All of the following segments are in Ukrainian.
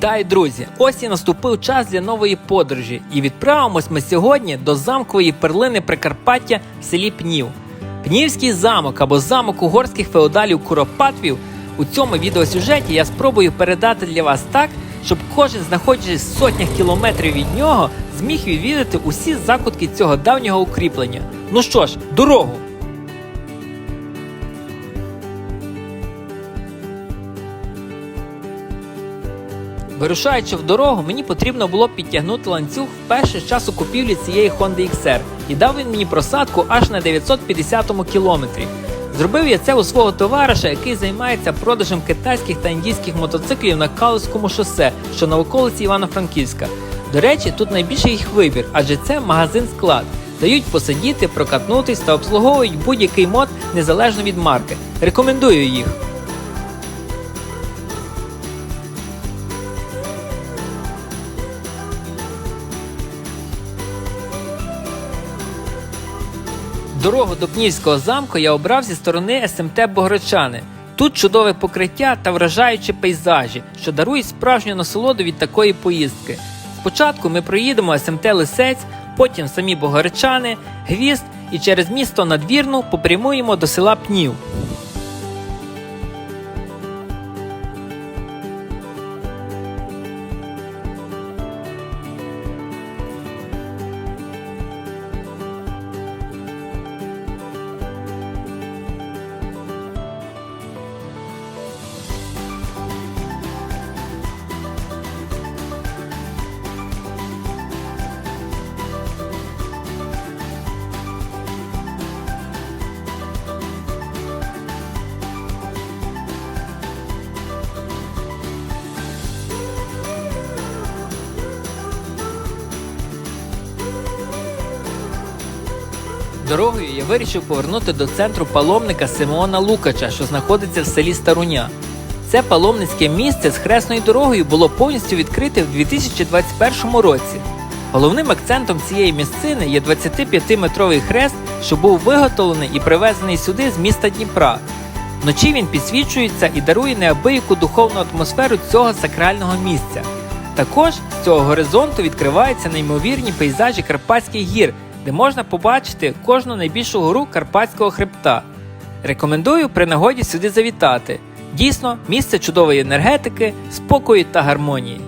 Вітаю, друзі! Ось і наступив час для нової подорожі, і відправимось ми сьогодні до замкової перлини Прикарпаття в селі Пнів. Пнівський замок або замок угорських феодалів Куропатвів у цьому відеосюжеті я спробую передати для вас так, щоб кожен, знаходячись в сотнях кілометрів від нього, зміг відвідати усі закутки цього давнього укріплення. Ну що ж, дорогу! Вирушаючи в дорогу, мені потрібно було підтягнути ланцюг вперше з часу купівлі цієї Honda XR, і дав він мені просадку аж на 950-му кілометрі. Зробив я це у свого товариша, який займається продажем китайських та індійських мотоциклів на Калузькому шосе, що на околиці Івано-Франківська. До речі, тут найбільший їх вибір, адже це магазин-склад. Дають посидіти, прокатнутись та обслуговують будь-який мод незалежно від марки. Рекомендую їх. Дорогу до Пнівського замку я обрав зі сторони СМТ Богородчани. Тут чудове покриття та вражаючі пейзажі, що дарують справжню насолоду від такої поїздки. Спочатку ми проїдемо СМТ Лисець, потім самі Богоречани, Гвізд і через місто Надвірну попрямуємо до села Пнів. Дорогою я вирішив повернути до центру паломника Симеона Лукача, що знаходиться в селі Старуня. Це паломницьке місце з хресною дорогою було повністю відкрите в 2021 році. Головним акцентом цієї місцини є 25-метровий хрест, що був виготовлений і привезений сюди з міста Дніпра. Вночі він підсвічується і дарує неабияку духовну атмосферу цього сакрального місця. Також з цього горизонту відкриваються неймовірні пейзажі Карпатських гір, де можна побачити кожну найбільшу гору Карпатського хребта. Рекомендую при нагоді сюди завітати. Дійсно, місце чудової енергетики, спокою та гармонії.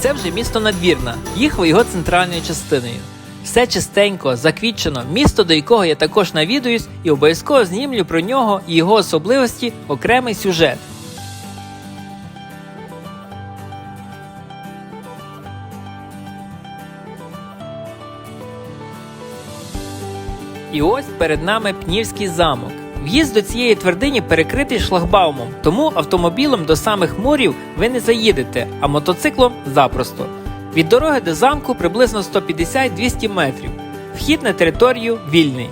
Це вже місто Надвірна. Їхав його центральною частиною. Все чистенько, заквітчено, місто, до якого я також навідуюсь, і обов'язково знімлю про нього і його особливості окремий сюжет. І ось перед нами Пнівський замок. В'їзд до цієї твердині перекритий шлагбаумом, тому автомобілем до самих мурів ви не заїдете, а мотоциклом запросто. Від дороги до замку приблизно 150-200 метрів. Вхід на територію вільний.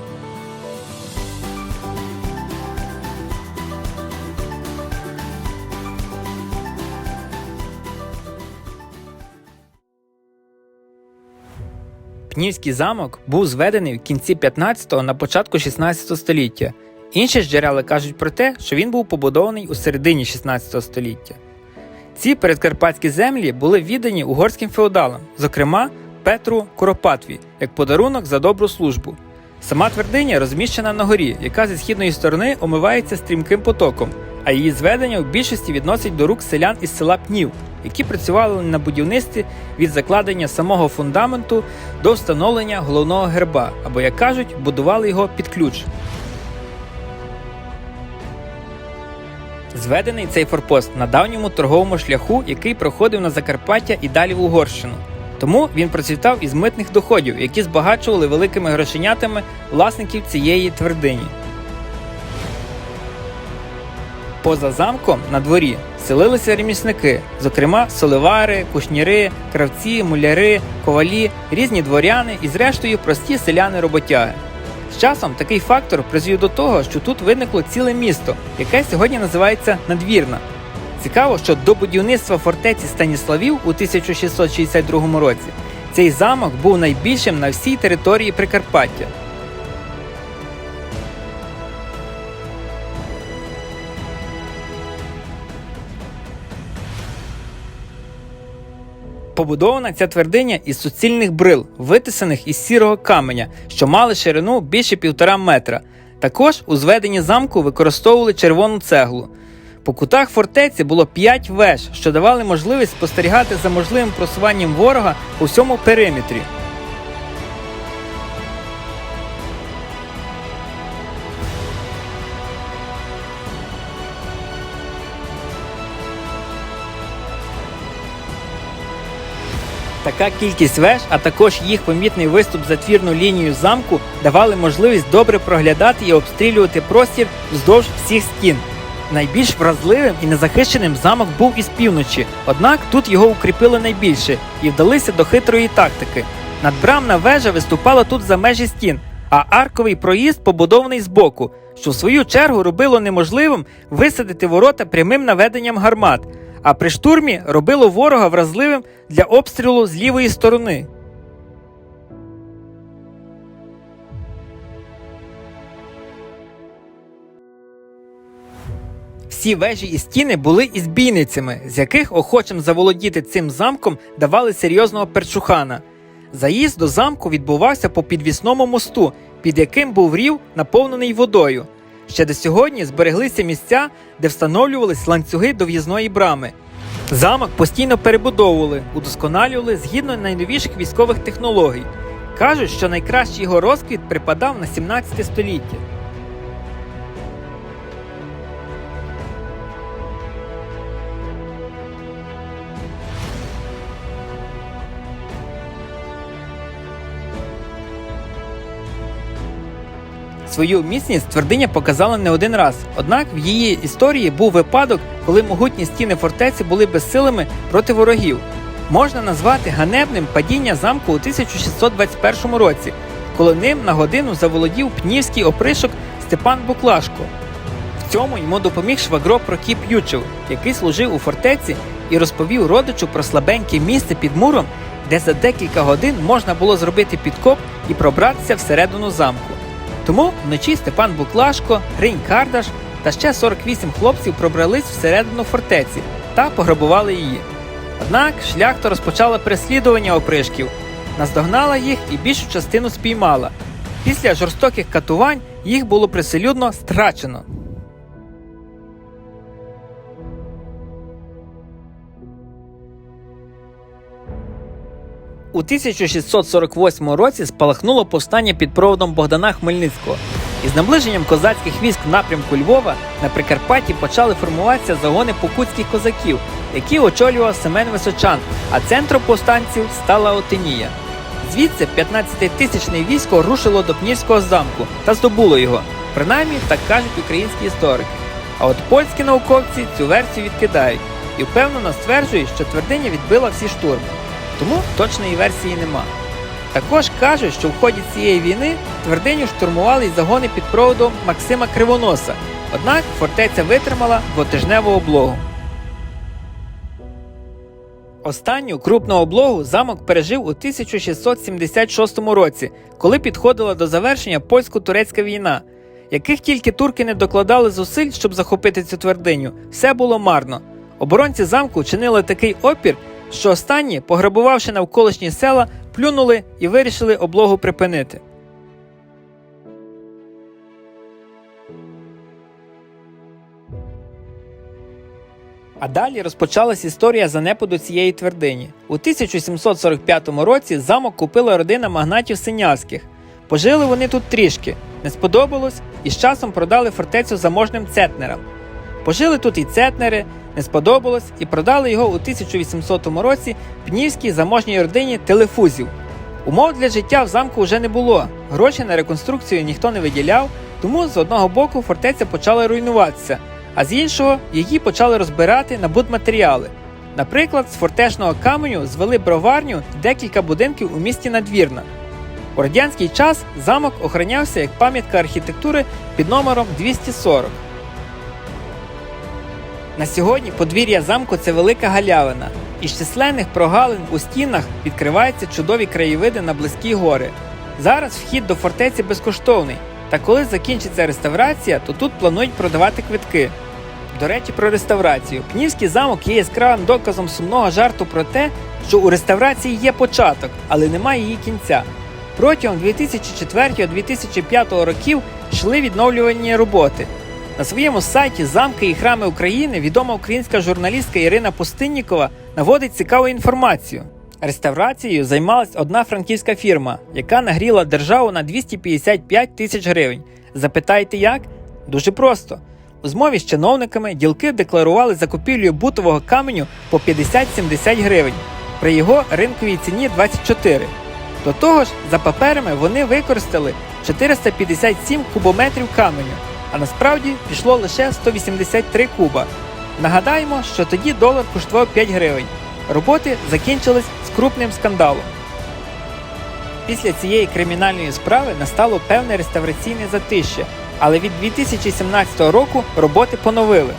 Пнівський замок був зведений в кінці 15-го на початку 16 століття. Інші ж джерела кажуть про те, що він був побудований у середині 16 століття. Ці передкарпатські землі були віддані угорським феодалам, зокрема Петру Куропатві, як подарунок за добру службу. Сама твердиня розміщена на горі, яка зі східної сторони омивається стрімким потоком, а її зведення в більшості відносять до рук селян із села Пнів, які працювали на будівництві від закладення самого фундаменту до встановлення головного герба, або, як кажуть, будували його під ключ. Зведений цей форпост на давньому торговому шляху, який проходив на Закарпаття і далі в Угорщину. Тому він процвітав із митних доходів, які збагачували великими грошенятами власників цієї твердині. Поза замком на дворі селилися ремісники, зокрема соливари, кушніри, кравці, муляри, ковалі, різні дворяни і, зрештою, прості селяни-роботяги. З часом такий фактор призвів до того, що тут виникло ціле місто, яке сьогодні називається Надвірна. Цікаво, що до будівництва фортеці Станіславів у 1662 році цей замок був найбільшим на всій території Прикарпаття. Побудована ця твердиня із суцільних брил, витисаних із сірого каменя, що мали ширину більше півтора метра. Також у зведенні замку використовували червону цеглу. По кутах фортеці було п'ять веж, що давали можливість спостерігати за можливим просуванням ворога по всьому периметрі. Така кількість веж, а також їх помітний виступ за твірну лінію замку давали можливість добре проглядати і обстрілювати простір вздовж всіх стін. Найбільш вразливим і незахищеним замок був із півночі, однак тут його укріпили найбільше і вдалися до хитрої тактики. Надбрамна вежа виступала тут за межі стін, а арковий проїзд побудований збоку, що в свою чергу робило неможливим висадити ворота прямим наведенням гармат, а при штурмі робило ворога вразливим для обстрілу з лівої сторони. Всі вежі і стіни були із бійницями, з яких охочим заволодіти цим замком давали серйозного перчухана. Заїзд до замку відбувався по підвісному мосту, під яким був рів, наповнений водою. Ще до сьогодні збереглися місця, де встановлювались ланцюги до в'їзної брами. Замок постійно перебудовували, удосконалювали згідно найновіших військових технологій. Кажуть, що найкращий його розквіт припадав на 17 століття. Свою міцність твердиня показала не один раз. Однак в її історії був випадок, коли могутні стіни фортеці були безсилими проти ворогів. Можна назвати ганебним падіння замку у 1621 році, коли ним на годину заволодів пнівський опришок Степан Буклашко. В цьому йому допоміг швагро Прокіп Ючев, який служив у фортеці і розповів родичу про слабеньке місце під муром, де за декілька годин можна було зробити підкоп і пробратися всередину замку. Тому вночі Степан Буклашко, Гринь Кардаш та ще 48 хлопців пробрались всередину фортеці та пограбували її. Однак шляхта розпочала переслідування опришків, наздогнала їх і більшу частину спіймала. Після жорстоких катувань їх було приселюдно страчено. У 1648 році спалахнуло повстання під проводом Богдана Хмельницького. Із наближенням козацьких військ в напрямку Львова на Прикарпатті почали формуватися загони покутських козаків, які очолював Семен Височан, а центром повстанців стала Отинія. Звідси 15-тисячне військо рушило до Пнівського замку та здобуло його. Принаймні так кажуть українські історики. А от польські науковці цю версію відкидають і впевнено стверджують, що твердиня відбила всі штурми. Тому точної версії нема. Також кажуть, що в ході цієї війни твердиню штурмували й загони під проводом Максима Кривоноса, однак фортеця витримала двотижневу облогу. Останню крупну облогу замок пережив у 1676 році, коли підходила до завершення польсько-турецька війна. Яких тільки турки не докладали зусиль, щоб захопити цю твердиню, все було марно. Оборонці замку чинили такий опір, що останні, пограбувавши навколишні села, плюнули і вирішили облогу припинити. А далі розпочалась історія занепаду цієї твердині. У 1745 році замок купила родина магнатів Синявських. Пожили вони тут трішки, не сподобалось і з часом продали фортецю заможним цетнерам. Пожили тут і цетнери, не сподобалось, і продали його у 1800 році пнівській заможній родині телефузів. Умов для життя в замку вже не було. Гроші на реконструкцію ніхто не виділяв, тому з одного боку фортеця почала руйнуватися, а з іншого її почали розбирати на будматеріали. Наприклад, з фортечного каменю звели броварню і декілька будинків у місті Надвірна. У радянський час замок охоронявся як пам'ятка архітектури під номером 240. На сьогодні подвір'я замку це велика галявина. Із численних прогалин у стінах відкриваються чудові краєвиди на близькі гори. Зараз вхід до фортеці безкоштовний, та коли закінчиться реставрація, то тут планують продавати квитки. До речі, про реставрацію. Пнівський замок є яскравим доказом сумного жарту про те, що у реставрації є початок, але немає її кінця. Протягом 2004-2005 років йшли відновлювальні роботи. На своєму сайті Замки і храми України відома українська журналістка Ірина Пустиннікова наводить цікаву інформацію. Реставрацією займалась одна франківська фірма, яка нагріла державу на 255 тисяч гривень. Запитаєте як? Дуже просто. У змові з чиновниками ділки декларували закупівлю бутового каменю по 50-70 гривень, при його ринковій ціні 24. До того ж, за паперами вони використали 457 кубометрів каменю, а насправді пішло лише 183 куба. Нагадаємо, що тоді долар коштував 5 гривень. Роботи закінчились з крупним скандалом. Після цієї кримінальної справи настало певне реставраційне затище, але від 2017 року роботи поновили.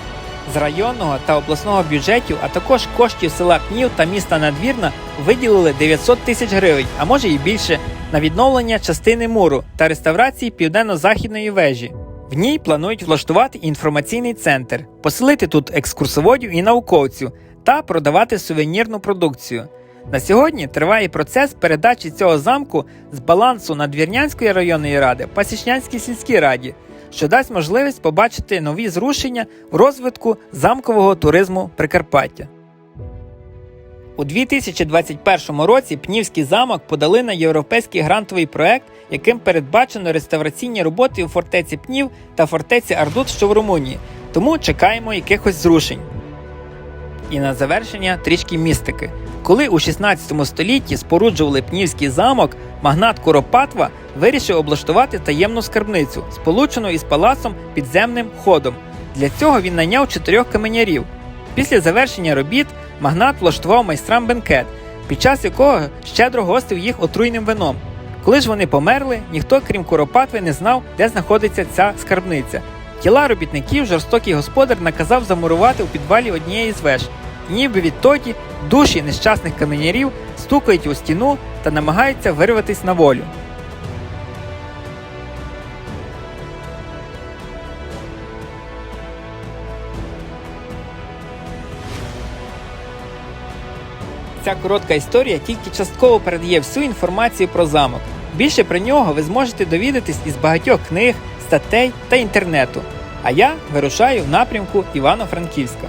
З районного та обласного бюджетів, а також коштів села Пнів та міста Надвірна виділили 900 тисяч гривень, а може і більше, на відновлення частини муру та реставрації південно-західної вежі. В ній планують влаштувати інформаційний центр, поселити тут екскурсоводів і науковців та продавати сувенірну продукцію. На сьогодні триває процес передачі цього замку з балансу Надвірнянської районної ради Пасічнянській сільській раді, що дасть можливість побачити нові зрушення в розвитку замкового туризму Прикарпаття. У 2021 році Пнівський замок подали на європейський грантовий проект, яким передбачено реставраційні роботи у фортеці Пнів та фортеці Ардут, що в Румунії. Тому чекаємо якихось зрушень. І на завершення трішки містики. Коли у 16 столітті споруджували Пнівський замок, магнат Куропатва вирішив облаштувати таємну скарбницю, сполучену із палацом підземним ходом. Для цього він найняв чотирьох каменярів. Після завершення робіт магнат влаштував майстрам бенкет, під час якого щедро гостив їх отруйним вином. Коли ж вони померли, ніхто, крім Куропатви, не знав, де знаходиться ця скарбниця. Тіла робітників жорстокий господар наказав замурувати у підвалі однієї з веж. Ніби відтоді душі нещасних каменярів стукають у стіну та намагаються вирватися на волю. Ця коротка історія тільки частково передає всю інформацію про замок. Більше про нього ви зможете довідатись із багатьох книг, статей та інтернету. А я вирушаю в напрямку Івано-Франківська.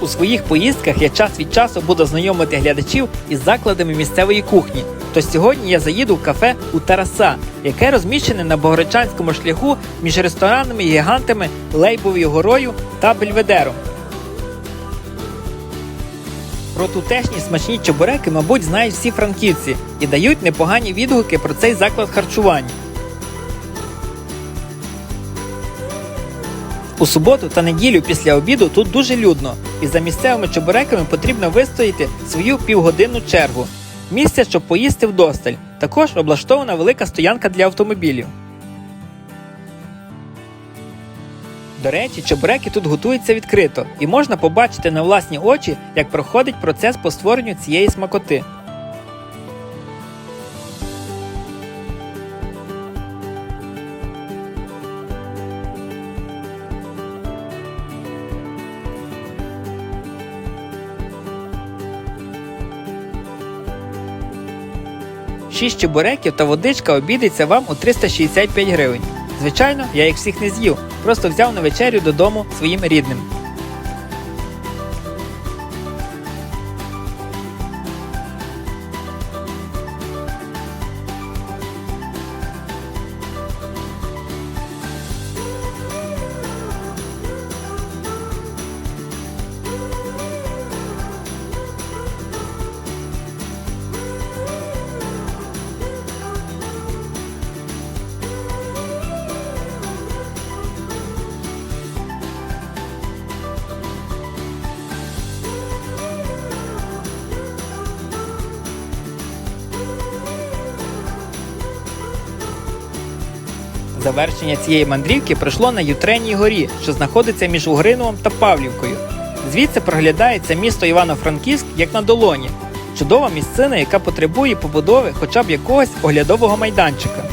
У своїх поїздках я час від часу буду знайомити глядачів із закладами місцевої кухні. То сьогодні я заїду в кафе у Тараса, яке розміщене на Богородчанському шляху між ресторанами і гігантами Лейбовою горою та Бельведером. Про тутешні смачні чебуреки, мабуть, знають всі франківці і дають непогані відгуки про цей заклад харчування. У суботу та неділю після обіду тут дуже людно, і за місцевими чебуреками потрібно вистояти свою півгодинну чергу. Місце, щоб поїсти вдосталь. Також облаштована велика стоянка для автомобілів. До речі, чебуреки тут готуються відкрито, і можна побачити на власні очі, як проходить процес по створенню цієї смакоти. Шість чебуреків та водичка обійдеться вам у 365 гривень. Звичайно, я їх всіх не з'їв, просто взяв на вечерю додому своїм рідним. Завершення цієї мандрівки пройшло на Ютренній горі, що знаходиться між Угриновом та Павлівкою. Звідси проглядається місто Івано-Франківськ як на долоні. Чудова місцина, яка потребує побудови хоча б якогось оглядового майданчика.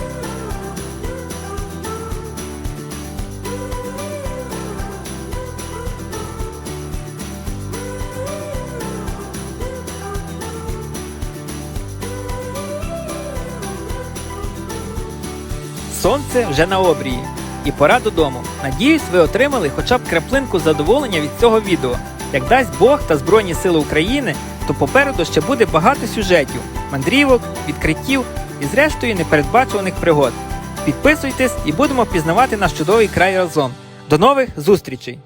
Сонце вже на обрії. І пора додому. Надіюсь, ви отримали хоча б краплинку задоволення від цього відео. Як дасть Бог та Збройні Сили України, то попереду ще буде багато сюжетів, мандрівок, відкриттів і зрештою непередбачуваних пригод. Підписуйтесь і будемо пізнавати наш чудовий край разом. До нових зустрічей!